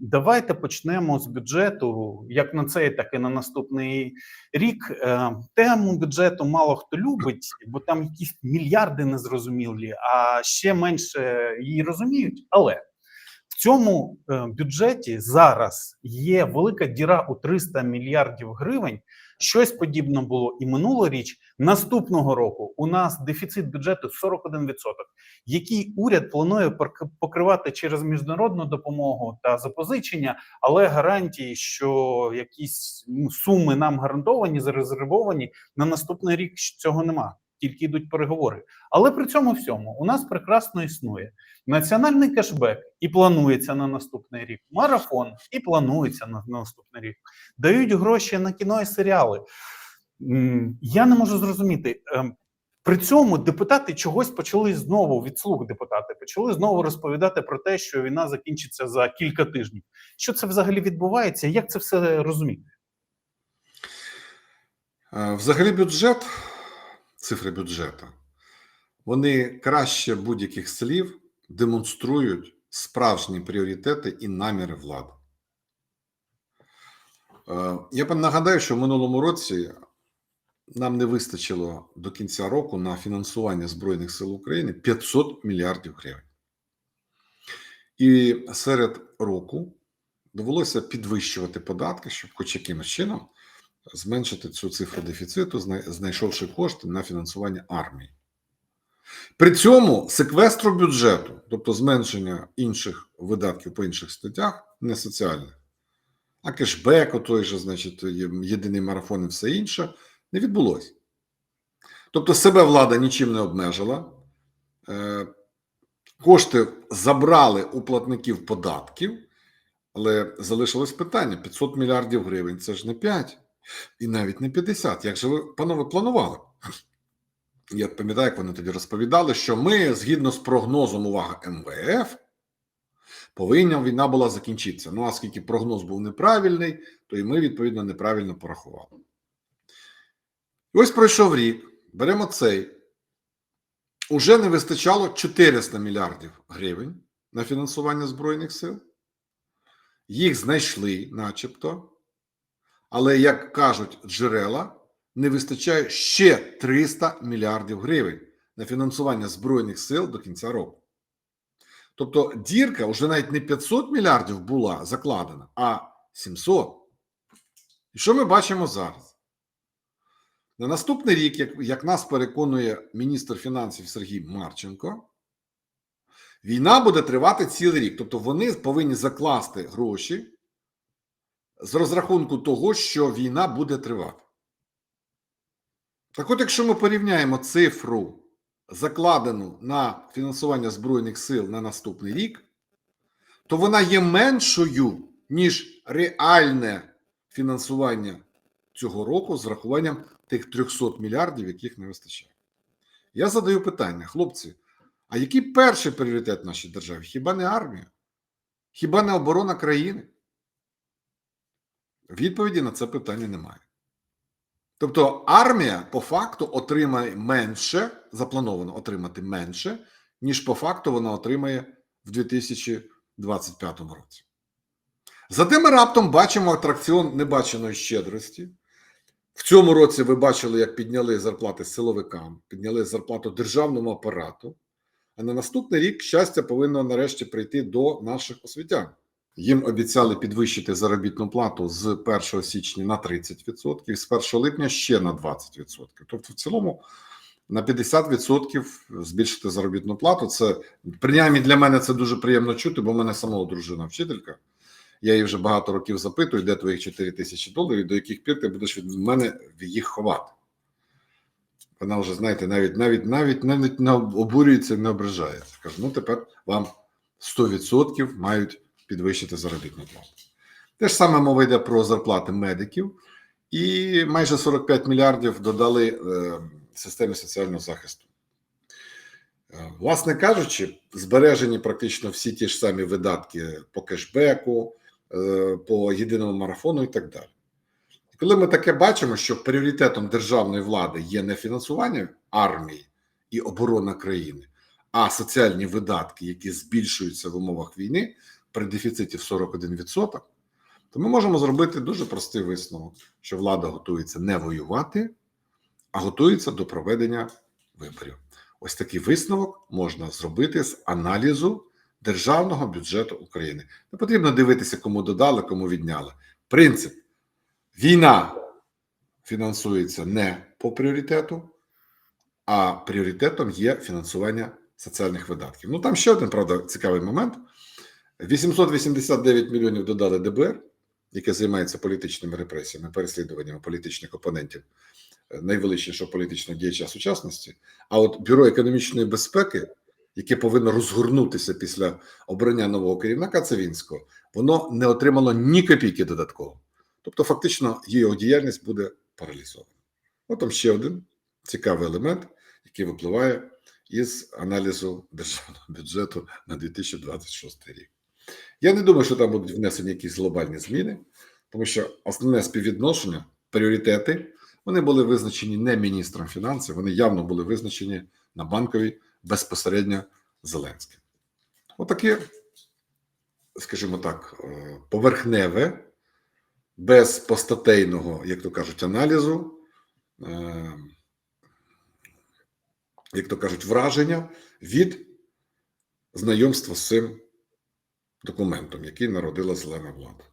давайте почнемо з бюджету, як на цей, так і на наступний рік. Е, Тему бюджету мало хто любить, бо там якісь мільярди незрозумілі, а ще менше її розуміють. Але цьому е, бюджеті зараз є велика діра у 300 мільярдів гривень. Щось подібне було і минулоріч. Наступного року у нас дефіцит бюджету 41%, який уряд планує пок- покривати через міжнародну допомогу та запозичення, але гарантії, що якісь ну, суми нам гарантовані, зарезервовані на наступний рік цього нема. Тільки йдуть переговори. Але при цьому всьому у нас прекрасно існує національний кешбек і планується на наступний рік. Марафон і планується на, на наступний рік. Дають гроші на кіно і серіали. Я не можу зрозуміти. ем, При цьому депутати чогось почали знову від слуг депутати почали знову розповідати про те, що війна закінчиться за кілька тижнів. Що це взагалі відбувається? Як це все розуміти? Е, Взагалі, бюджет, цифри бюджету, вони краще будь-яких слів демонструють справжні пріоритети і наміри влади. Е, Я нагадаю, що в минулому році нам не вистачило до кінця року на фінансування Збройних сил України 500 мільярдів гривень. І серед року довелося підвищувати податки, щоб хоч якимось чином зменшити цю цифру дефіциту, знайшовши кошти на фінансування армії. При цьому секвестру бюджету, тобто зменшення інших видатків по інших статтях, не соціальних, а кешбек, той же, значить, єдиний марафон і все інше, не відбулося. Тобто себе влада нічим не обмежила. Е, Кошти забрали у платників податків, але залишилось питання: 500 мільярдів гривень це ж не 5 і навіть не 50. Як же ви, панове, планували? Я пам'ятаю, як вони тоді розповідали, що ми, згідно з прогнозом увага МВФ, повинна війна була закінчитися. Ну, а оскільки прогноз був неправильний, то і ми, відповідно, неправильно порахували. І ось пройшов рік, беремо цей. Уже не вистачало 400 мільярдів гривень на фінансування Збройних сил. Їх знайшли, начебто. Але, як кажуть джерела, не вистачає ще 300 мільярдів гривень на фінансування Збройних сил до кінця року. Тобто дірка вже навіть не 500 мільярдів була закладена, а 700. І що ми бачимо зараз? На наступний рік, як, як нас переконує міністр фінансів Сергій Марченко, війна буде тривати цілий рік. Тобто вони повинні закласти гроші з розрахунку того, що війна буде тривати. Так от, якщо ми порівняємо цифру, закладену на фінансування Збройних сил на наступний рік, то вона є меншою, ніж реальне фінансування цього року з рахуванням тих 300 мільярдів, яких не вистачає. Я задаю питання, хлопці, а який перший пріоритет нашій державі? Хіба не армія? Хіба не оборона країни? Відповіді на це питання немає. Тобто армія по факту отримає менше, заплановано отримати менше, ніж по факту вона отримає в 2025 році. Зате ми раптом бачимо атракціон небаченої щедрості. В цьому році ви бачили, як підняли зарплати силовикам, підняли зарплату державному апарату. А на наступний рік щастя повинно нарешті прийти до наших освітян. Їм обіцяли підвищити заробітну плату з 1 січня на 30%, з 1 липня ще на 20%. Тобто, в цілому на 50% збільшити заробітну плату. Це принаймні для мене це дуже приємно чути, бо в мене самого дружина вчителька. Я її вже багато років запитую, де твоїх 4 тисячі доларів, до яких пір ти будеш від мене їх ховати. Вона вже, знаєте, навіть навіть навіть навіть не обурюється, не ображається. Каже: ну тепер вам 100% мають підвищити заробітну плату. Те ж саме мова йде про зарплати медиків, і майже 45 мільярдів додали е, системі соціального захисту. Е, Власне кажучи, збережені практично всі ті ж самі видатки по кешбеку, е, по єдиному марафону і так далі. І коли ми таке бачимо, що пріоритетом державної влади є не фінансування армії і оборона країни, а соціальні видатки, які збільшуються в умовах війни, при дефіциті в 41%, то ми можемо зробити дуже простий висновок, що влада готується не воювати, а готується до проведення виборів. Ось такий висновок можна зробити з аналізу державного бюджету України. Не потрібно дивитися, кому додали, кому відняли. Принцип: війна фінансується не по пріоритету, а пріоритетом є фінансування соціальних видатків. Ну там ще один, правда, цікавий момент: 889 мільйонів додали ДБР, яке займається політичними репресіями, переслідуваннями політичних опонентів е, найвеличнішого політичного діяча сучасності. А от бюро економічної безпеки, яке повинно розгорнутися після обрання нового керівника Цивінського, воно не отримало ні копійки додатково. Тобто, фактично, його діяльність буде паралізована. От ще один цікавий елемент, який випливає із аналізу державного бюджету на 2026 рік. Я не думаю, що там будуть внесені якісь глобальні зміни, тому що основне співвідношення, пріоритети, вони були визначені не міністром фінансів, вони явно були визначені на банковій безпосередньо Зеленським. Отаке, скажімо так, е, поверхневе, без постатейного, як то кажуть, аналізу, е, як то кажуть, враження від знайомства з цим документом, який народила зелена влада.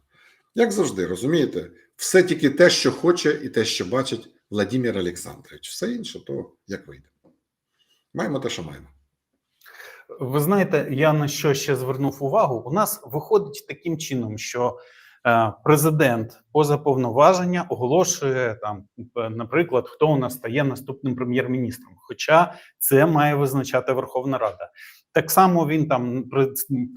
Як завжди, розумієте, все тільки те, що хоче, і те, що бачить Владимир Олександрович. Все інше, то як вийде. Маємо те, що маємо. Ви знаєте, я на що ще звернув увагу? У нас виходить таким чином, що е, президент поза повноваження оголошує там, е, наприклад, хто у нас стає наступним прем'єр-міністром. Хоча це має визначати Верховна Рада. Так само він там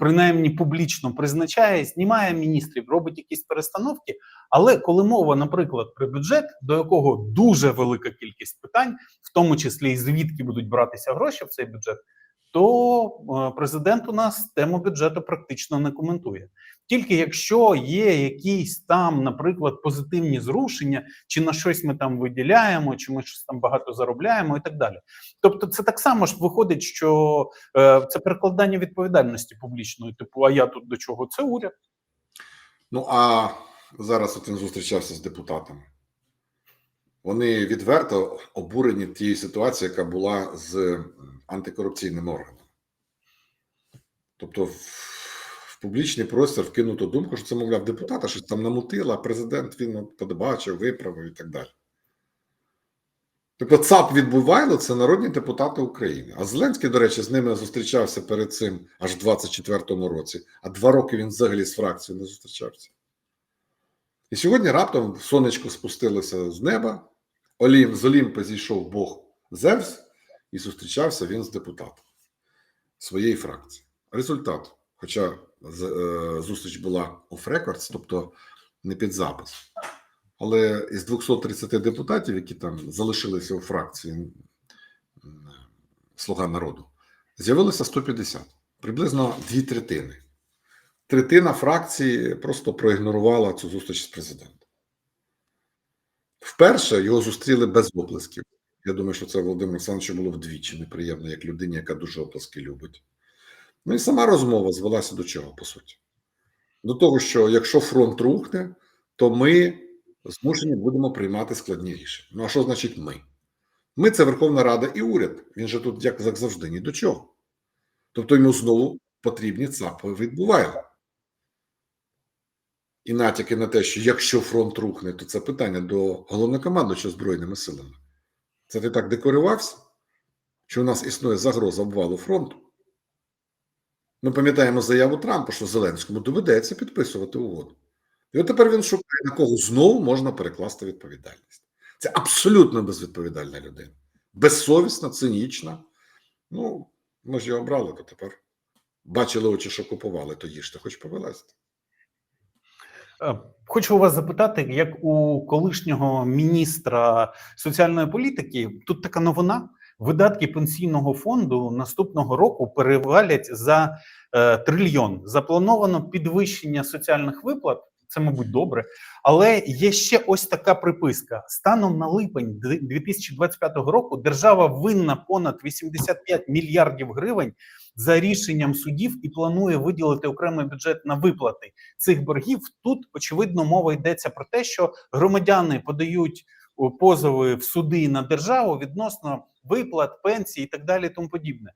принаймні публічно призначає, знімає міністрів, робить якісь перестановки. Але коли мова, наприклад, про бюджет, до якого дуже велика кількість питань, в тому числі і звідки будуть братися гроші в цей бюджет, то е, президент у нас тему бюджету практично не коментує. Тільки якщо є якісь там, наприклад, позитивні зрушення, чи на щось ми там виділяємо, чи ми щось там багато заробляємо, і так далі. Тобто, це так само ж виходить, що е, це перекладання відповідальності публічної, типу, а я тут до чого? Це уряд. Ну а зараз от він зустрічався з депутатами. Вони відверто обурені тією ситуацією, яка була з антикорупційним органом. Тобто, в, публічний простір вкинуто думку, що це, мовляв, депутата щось там намутила, а президент він от подбачив, виправив і так далі. Тобто, ЦАП відбувайло це народні депутати України. А Зеленський, до речі, з ними зустрічався перед цим аж в 24-му році, а два роки він взагалі з фракцією не зустрічався. І сьогодні раптом сонечко спустилося з неба, Олім, з Олімпа зійшов Бог Зевс, і зустрічався він з депутатом своєї фракції. Результат, хоча е, зустріч була records, тобто не під запис. Але із 230 депутатів, які там залишилися у фракції Слуга народу, з'явилося 150, приблизно дві третини. Третина фракції просто проігнорувала цю зустріч з президентом. Вперше його зустріли без оплесків. Я думаю, що це Володимир Олександровичу було вдвічі неприємно, як людині, яка дуже оплески любить. Ну і сама розмова звелася до чого, по суті? До того, що якщо фронт рухне, то ми змушені будемо приймати складні рішення. Ну а що значить ми? Ми це Верховна Рада і уряд. Він же тут, як завжди, ні до чого. Тобто йому знову потрібні ЦАПи відбувають. І натяки на те, що якщо фронт рухне, то це питання до головнокомандуючого Збройними силами. Це ти так декорувався, що у нас існує загроза обвалу фронту. Ми пам'ятаємо заяву Трампа, що Зеленському доведеться підписувати угоду. І от тепер він шукає, на кого знову можна перекласти відповідальність. Це абсолютно безвідповідальна людина. Безсовісна, цинічна. Ну, ми ж його обрали, то тепер бачили очі, що купували, то їжте, хоч повилазьте. Е, Хочу вас запитати, як у колишнього міністра соціальної політики, тут така новина: видатки пенсійного фонду наступного року перевалять за е, трильйон. Заплановано підвищення соціальних виплат Це, мабуть, добре. Але є ще ось така приписка: станом на липень 2025 року держава винна понад 85 мільярдів гривень за рішенням судів і планує виділити окремий бюджет на виплати цих боргів. Тут очевидно мова йдеться про те, що громадяни подають позови в суди на державу відносно виплат, пенсій і так далі. Тому подібне.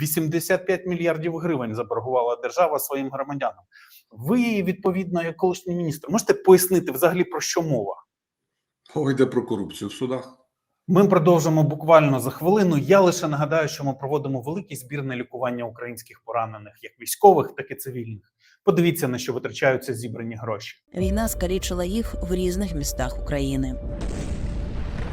85 мільярдів гривень заборгувала держава своїм громадянам. Ви відповідно, як колишній міністр, можете пояснити взагалі про що мова? Мова йде про корупцію в судах. Ми продовжимо буквально за хвилину. Я лише нагадаю, що ми проводимо великий збір на лікування українських поранених, як військових, так і цивільних. Подивіться на що витрачаються зібрані гроші. Війна скалічила їх в різних містах України.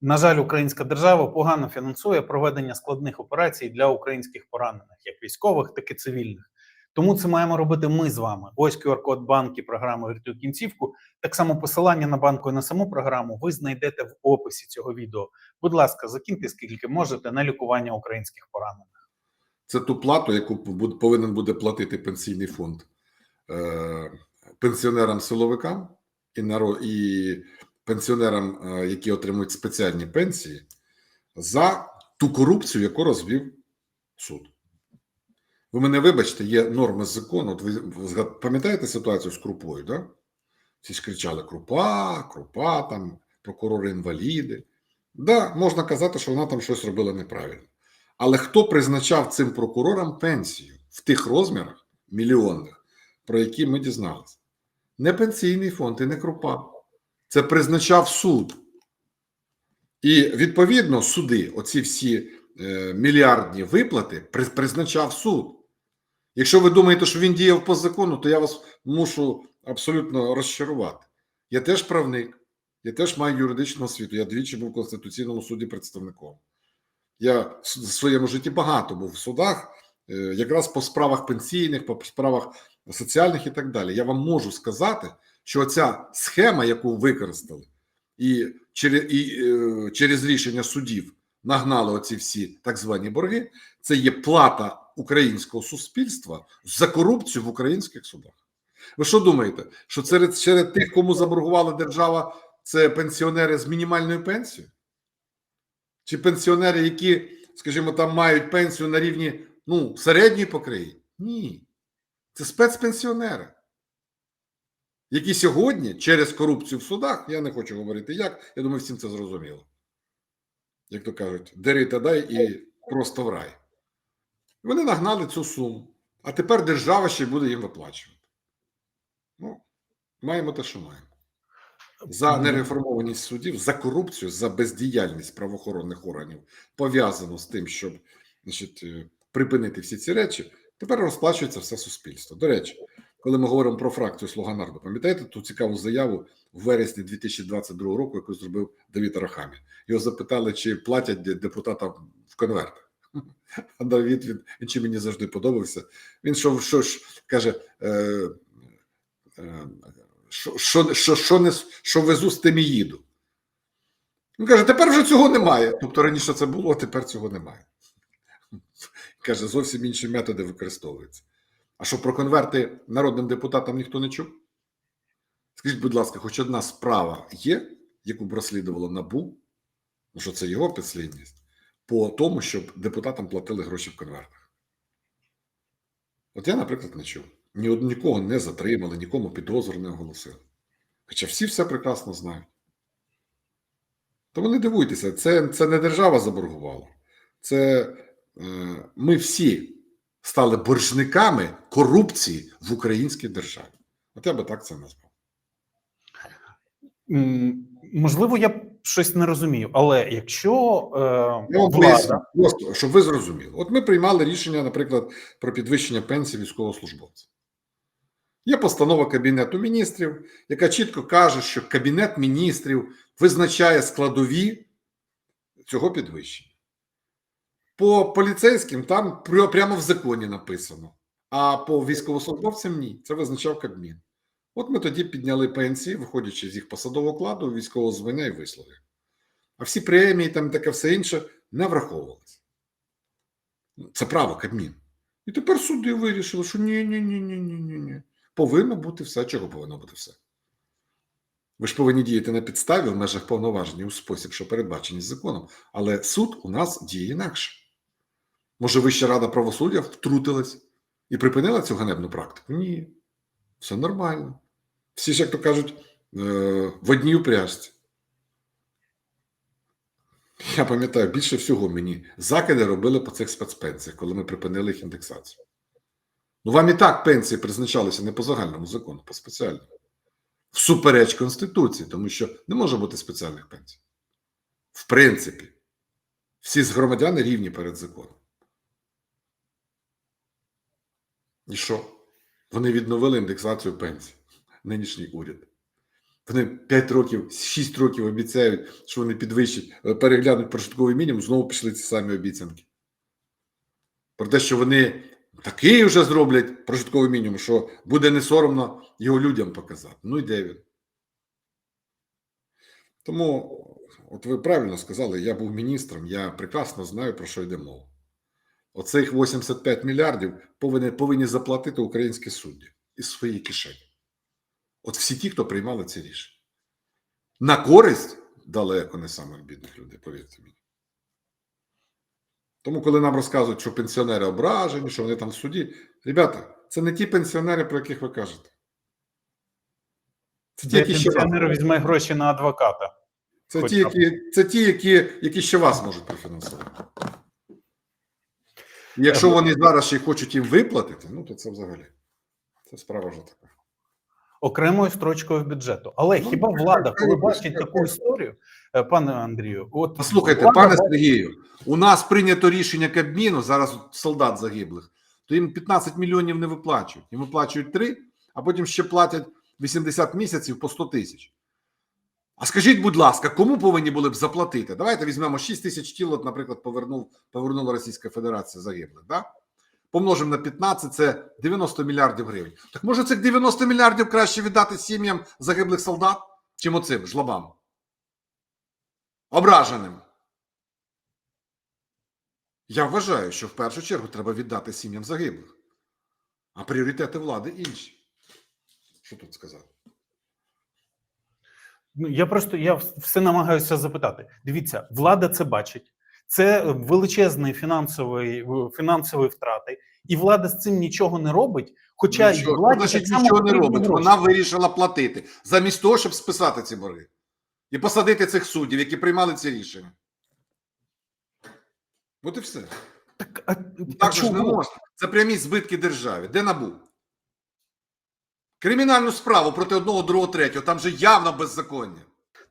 На жаль, українська держава погано фінансує проведення складних операцій для українських поранених, як військових, так і цивільних. Тому це маємо робити ми з вами. Ось QR-код банки програми «Врятуй кінцівку. Так само посилання на банку і на саму програму ви знайдете в описі цього відео. Будь ласка, закиньте скільки можете на лікування українських поранених. Це ту плату, яку повинен буде платити пенсійний фонд е, пенсіонерам-силовикам і, і пенсіонерам, е, які отримують спеціальні пенсії, за ту корупцію, яку розвів суд. Ви мене вибачте, є норми закону. От ви пам'ятаєте ситуацію з крупою? Да? Всі ж кричали: Крупа, крупа, там прокурори інваліди. Да, можна казати, що вона там щось робила неправильно. Але хто призначав цим прокурорам пенсію в тих розмірах мільйонних, про які ми дізналися? Не пенсійний фонд і не крупа. Це призначав суд. І відповідно суди, оці всі е, мільярдні виплати, при- призначав суд. Якщо ви думаєте, що він діяв по закону, то я вас мушу абсолютно розчарувати. Я теж правник, я теж маю юридичну освіту. Я двічі був в Конституційному суді представником. Я в своєму житті багато був в судах, е, якраз по справах пенсійних, по справах соціальних і так далі. Я вам можу сказати, що ця схема, яку використали, і через, і, е, через рішення судів нагнали оці всі так звані борги, це є плата українського суспільства за корупцію в українських судах. Ви що думаєте, що серед, серед тих, кому заборгувала держава, це пенсіонери з мінімальною пенсією? Чи пенсіонери, які, скажімо, там мають пенсію на рівні ну, середньої по країні? Ні. Це спецпенсіонери, які сьогодні через корупцію в судах, я не хочу говорити як, я думаю, всім це зрозуміло. Як то кажуть, дери та дай і просто в рай. Вони нагнали цю суму, а тепер держава ще буде їм виплачувати. Ну, маємо те, що маємо. За нереформованість судів, за корупцію, за бездіяльність правоохоронних органів пов'язано з тим, щоб значить, е, припинити всі ці речі, тепер розплачується все суспільство. До речі, коли ми говоримо про фракцію Слуга народу, пам'ятаєте ту цікаву заяву в вересні 2022 року, яку зробив Давід Арахамі? Його запитали, чи платять де- депутатам в конвертах. А Давід він, він чи мені завжди подобався. Він що, що ж каже, е, е, що, що, що, що, не, що везу, з тим і їду. Він каже, тепер вже цього немає. Тобто раніше це було, а тепер цього немає. Каже, зовсім інші методи використовуються. А що про конверти народним депутатам ніхто не чув? Скажіть, будь ласка, хоч одна справа є, яку б розслідувало НАБУ, ну що це його підслідність, по тому, щоб депутатам платили гроші в конвертах. От я, наприклад, не чув. Ні, нікого не затримали, нікому підозру не оголосили. Хоча всі все прекрасно знають. Тому не дивуйтеся, це, це не держава заборгувала. Це е, ми всі стали боржниками корупції в українській державі. От я би так це назвав. Можливо, я щось не розумію, але якщо е, Я влада просто, щоб ви зрозуміли. От ми приймали рішення, наприклад, про підвищення пенсії військовослужбовців. Є постанова Кабінету міністрів, яка чітко каже, що Кабінет міністрів визначає складові цього підвищення. По поліцейським там прямо в законі написано, а по військовослужбовцям ні. Це визначав Кабмін. От ми тоді підняли пенсії, виходячи з їх посадового окладу, військового звання і вислуги. А всі премії, там таке все інше не враховувалися. Це право Кабмін. І тепер суди вирішили, що ні, ні, ні, ні, ні, ні, ні. Повинно бути все, чого повинно бути все. Ви ж повинні діяти на підставі в межах повноважень у спосіб, що передбачені законом. Але суд у нас діє інакше. Може, Вища рада правосуддя втрутилась і припинила цю ганебну практику? Ні. Все нормально. Всі ж, як то кажуть, е, в одній упряжці. Я пам'ятаю, більше всього мені закиди робили по цих спецпенсіях, коли ми припинили їх індексацію. Ну, вам і так пенсії призначалися не по загальному закону, по спеціальному. Всупереч Конституції, тому що не може бути спеціальних пенсій. В принципі, всі громадяни рівні перед законом. І що? Вони відновили індексацію пенсій. Нинішній уряд. Вони 5 років, 6 років обіцяють, що вони підвищать, е, переглянуть прожитковий мінімум, знову пішли ці самі обіцянки. Про те, що вони такий вже зроблять прожитковий мінімум, що буде не соромно його людям показати. Ну і де він? Тому, от ви правильно сказали, я був міністром, я прекрасно знаю, про що йде мова. Оцих 85 мільярдів повинні, повинні заплатити українські судді із своєї кишені. От всі ті, хто приймали ці рішення. На користь далеко не самих бідних людей, повірте мені. Тому, коли нам розказують, що пенсіонери ображені, що вони там в суді, ребята, це не ті пенсіонери, про яких ви кажете. Це ті, які ще пенсіонер візьме гроші на адвоката. це ті, які, це ті, які, які ще вас можуть профінансувати. Якщо вони зараз ще хочуть їм виплатити, ну то це взагалі. Це справа вже така. окремою строчкою в бюджету. Але Ну, хіба влада, коли бачить таку історію, е, пане Андрію, от Послухайте, влада пане Сергію, у нас прийнято рішення Кабміну, зараз солдат загиблих, то їм 15 мільйонів не виплачують. Їм виплачують 3, а потім ще платять 80 місяців по 100 тисяч. А скажіть, будь ласка, кому повинні були б заплатити? Давайте візьмемо 6 тисяч тіл, от, наприклад, повернув, повернула Російська Федерація загиблих. Да? Помножимо на 15, це 90 мільярдів гривень. Так може цих 90 мільярдів краще віддати сім'ям загиблих солдат, чим оцим жлобам? Ображеним. Я вважаю, що в першу чергу треба віддати сім'ям загиблих, а пріоритети влади інші. Що тут сказати? Ну, я просто я все намагаюся запитати. Дивіться, влада це бачить. Це величезний фінансовий фінансові втрати, і влада з цим нічого не робить. Хоча Нічого, владі значить, нічого не робить. гроші. Вона вирішила платити замість того, щоб списати ці борги і посадити цих суддів, які приймали ці рішення. От і все. Так, а, Так же ж не можна. Це прямі збитки державі. Де набу? Кримінальну справу проти одного, другого, третього. Там же явно беззаконня.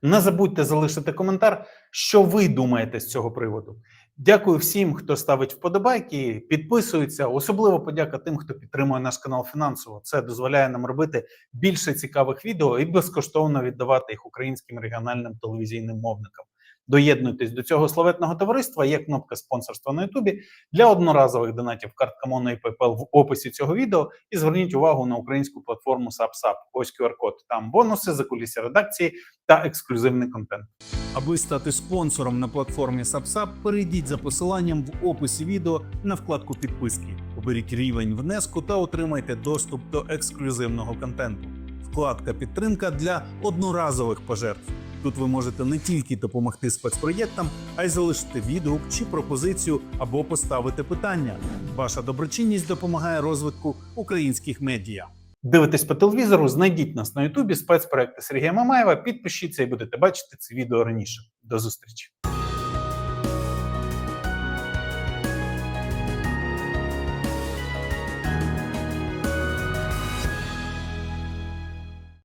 Не забудьте залишити коментар, що ви думаєте з цього приводу. Дякую всім, хто ставить вподобайки, підписується. Особливо подяка тим, хто підтримує наш канал фінансово. Це дозволяє нам робити більше цікавих відео і безкоштовно віддавати їх українським регіональним телевізійним мовникам. Доєднуйтесь до цього славетного товариства. Є кнопка спонсорства на Ютубі для одноразових донатів картка Моно і PayPal в описі цього відео. І зверніть увагу на українську платформу SubSub. Ось QR-код. Там бонуси, закулісся редакції та ексклюзивний контент. Аби стати спонсором на платформі SubSub, перейдіть за посиланням в описі відео на вкладку підписки. Оберіть рівень внеску та отримайте доступ до ексклюзивного контенту. Вкладка підтримка для одноразових пожертв. Тут ви можете не тільки допомогти спецпроєктам, а й залишити відгук чи пропозицію або поставити питання. Ваша доброчинність допомагає розвитку українських медіа. Дивитесь по телевізору, знайдіть нас на Ютубі спецпроекти Сергія Мамаєва. Підпишіться і будете бачити це відео раніше. До зустрічі.